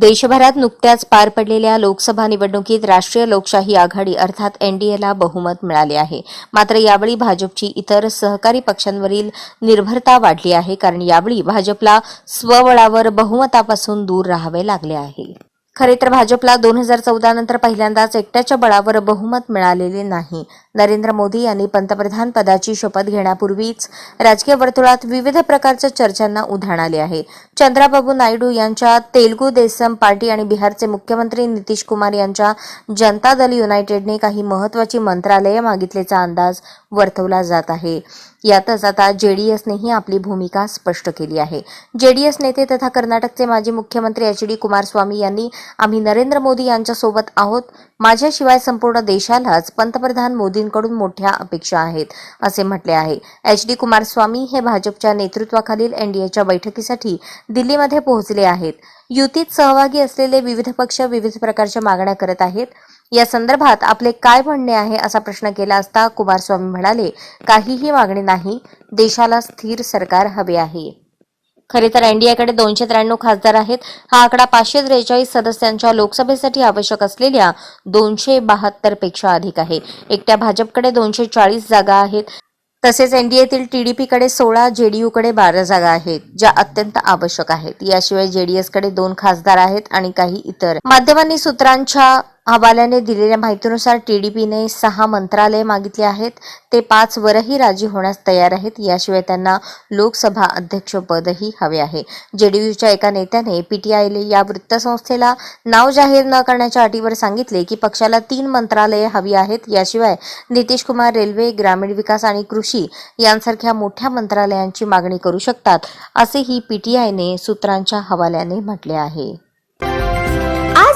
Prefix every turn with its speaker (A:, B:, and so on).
A: देशभरात नुकत्याच पार पडलेल्या लोकसभा निवडणुकीत राष्ट्रीय लोकशाही आघाडी अर्थात एनडीएला बहुमत मिळाले आहे. मात्र यावेळी भाजपची इतर सहकारी पक्षांवरील निर्भरता वाढली आहे कारण यावेळी भाजपला स्वबळावर बहुमतापासून दूर राहावे लागले आहे. खरे तर भाजपला दोन हजार चौदा नंतर पहिल्यांदाच एकट्याच्या बळावर बहुमत मिळालेले नाही. नरेंद्र मोदी यांनी पंतप्रधान पदाची शपथ घेण्यापूर्वीच राजकीय वर्तुळात विविध प्रकारच्या चर्चांना उधाण आले आहे. चंद्राबाबू नायडू यांच्या तेलुगू देसम पार्टी आणि बिहारचे मुख्यमंत्री नितीश कुमार यांच्या जनता दल युनायटेडने काही महत्वाची मंत्रालये मागितल्याचा अंदाज वर्तवला जात आहे. यातच आता जेडीएसनेही आपली भूमिका स्पष्ट केली आहे. जेडीएस नेते तथा कर्नाटकचे माजी मुख्यमंत्री एच डी कुमारस्वामी यांनी आम्ही नरेंद्र मोदी यांच्यासोबत आहोत. माझ्याशिवाय संपूर्ण देशालाच पंतप्रधान मोदींकडून मोठ्या अपेक्षा आहेत असे म्हटले आहे. एच डी कुमारस्वामी हे भाजपच्या नेतृत्वाखालील एनडीएच्या बैठकीसाठी दिल्लीमध्ये पोहोचले आहेत. युतीत सहभागी असलेले विविध पक्ष विविध प्रकारच्या मागण्या करत आहेत. या संदर्भात आपले काय म्हणणे आहे असा प्रश्न केला असता कुमारस्वामी म्हणाले काहीही मागणी नाही. देशाला स्थिर सरकार हवे आहे. खरे तर एनडीएकडे दोनशे त्र्याण्णव खासदार आहेत. हा आकडा पाचशे त्रेचाळीस सदस्यांच्या लोकसभेसाठी आवश्यक असलेल्या दोनशे बहात्तरपेक्षा अधिक आहे. एकट्या भाजपकडे दोनशे चाळीस जागा आहेत. तसेच एनडीएतील टीडीपीकडे सोळा जेडीयूकडे बारा जागा आहेत ज्या अत्यंत आवश्यक आहेत. याशिवाय जेडीएसकडे दोन खासदार आहेत आणि काही इतर. माध्यमांनी सूत्रांच्या हवाल्याने दिलेल्या माहितीनुसार टी डी पीने सहा मंत्रालय मागितले आहेत. ते पाच वरही राजी होण्यास तयार आहेत. याशिवाय त्यांना लोकसभा अध्यक्षपदही हवे आहे. जेडीयूच्या एका नेत्याने पीटीआयले या वृत्तसंस्थेला नाव जाहीर न करण्याच्या अटीवर सांगितले की पक्षाला तीन मंत्रालये हवी आहेत. याशिवाय नितीश कुमार रेल्वे ग्रामीण विकास आणि कृषी यांसारख्या मोठ्या मंत्रालयांची मागणी करू शकतात असेही पीटीआयने सूत्रांच्या हवाल्याने म्हटले आहे.